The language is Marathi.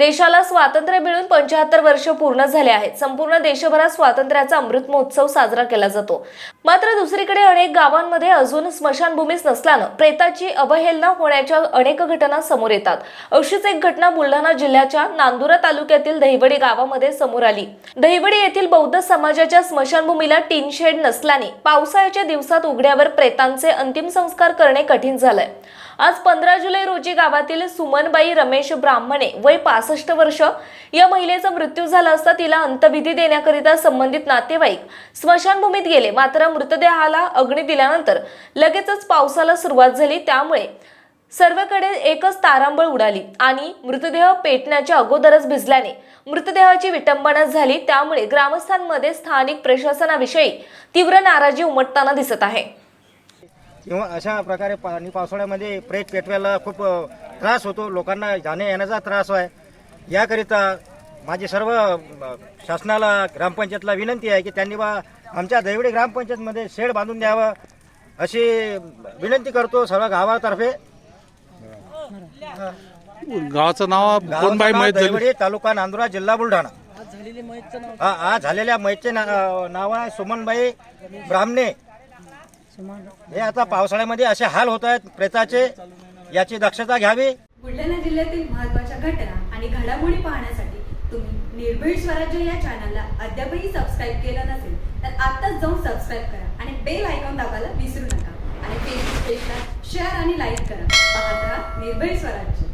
देशाला स्वातंत्र्य मिळून पंचाहत्तर वर्ष पूर्ण झाले आहेत. संपूर्ण देशभरात स्वातंत्र्याचा अमृत महोत्सव साजरा केला जातो. मात्र दुसरीकडे अनेक गावांमध्ये अजून स्मशानभूमीच नसल्यानं प्रेताची अवहेलना होण्याच्या अनेक घटना समोर येतात. अशीच एक घटना बुलढाणा जिल्ह्याच्या नांदुरा तालुक्यातील दहिवडी गावामध्ये समोर आली. दहिवडी येथील बौद्ध समाजाच्या स्मशानभूमीला टीन शेड नसल्याने पावसाळ्याच्या दिवसात उघड्यावर प्रेतांचे अंतिम संस्कार करणे कठीण झालंय. आज पंधरा जुलै रोजी गावातील सुमनबाई रमेश ब्राह्मणे वय पासष्ट वर्ष या महिलेचा मृत्यू झाला असता तिला अंतविधी देण्याकरिता संबंधित नातेवाईक स्मशानभूमीत गेले. मात्र मृतदेहाला अग्नी दिल्यानंतर लगेचच पावसाला सुरुवात झाली. त्यामुळे सर्वकडे एकच तारांबळ उडाली आणि मृतदेह पेटण्याच्या अगोदरच भिजल्याने मृतदेहाची विटंबना झाली. त्यामुळे ग्रामस्थांमध्ये स्थानिक प्रशासनाविषयी तीव्र नाराजी उमटताना दिसत आहे. किंवा अशा प्रकारे पाणी पावसाळ्यामध्ये प्रेत पेटवायला खूप त्रास होतो. लोकांना जाण्या येण्याचा त्रास आहे याकरिता माझी सर्व शासनाला ग्रामपंचायतला विनंती आहे की त्यांनी बा आमच्या दैवडी ग्रामपंचायतमध्ये शेड बांधून द्यावं अशी विनंती करतो सर्व गावातर्फे. गावाचं नाव कोण बाई माहीत दैवडी तालुका नांदुरा जिल्हा बुलढाणा. हा आज झालेल्या मैचे नाव आहे सुमनबाई ब्राह्मणे. हे आता पावसाळ्यामध्ये असे हाल होत आहेत प्रेताचे याची दक्षता घ्यावी. बुलढाणा जिल्ह्यातील महत्त्वाच्या घटना आणि घडामोडी पाहण्यासाठी तुम्ही निर्भीड स्वराज्य या चॅनलला अद्यापही सबस्क्राईब केलं नसेल तर आत्ताच जाऊन सबस्क्राईब करा आणि बेल आयकॉन दाबायला विसरू नका. आणि फेसबुक पेजला शेअर आणि लाईक करा. पाहत राहा निर्भीड स्वराज्य.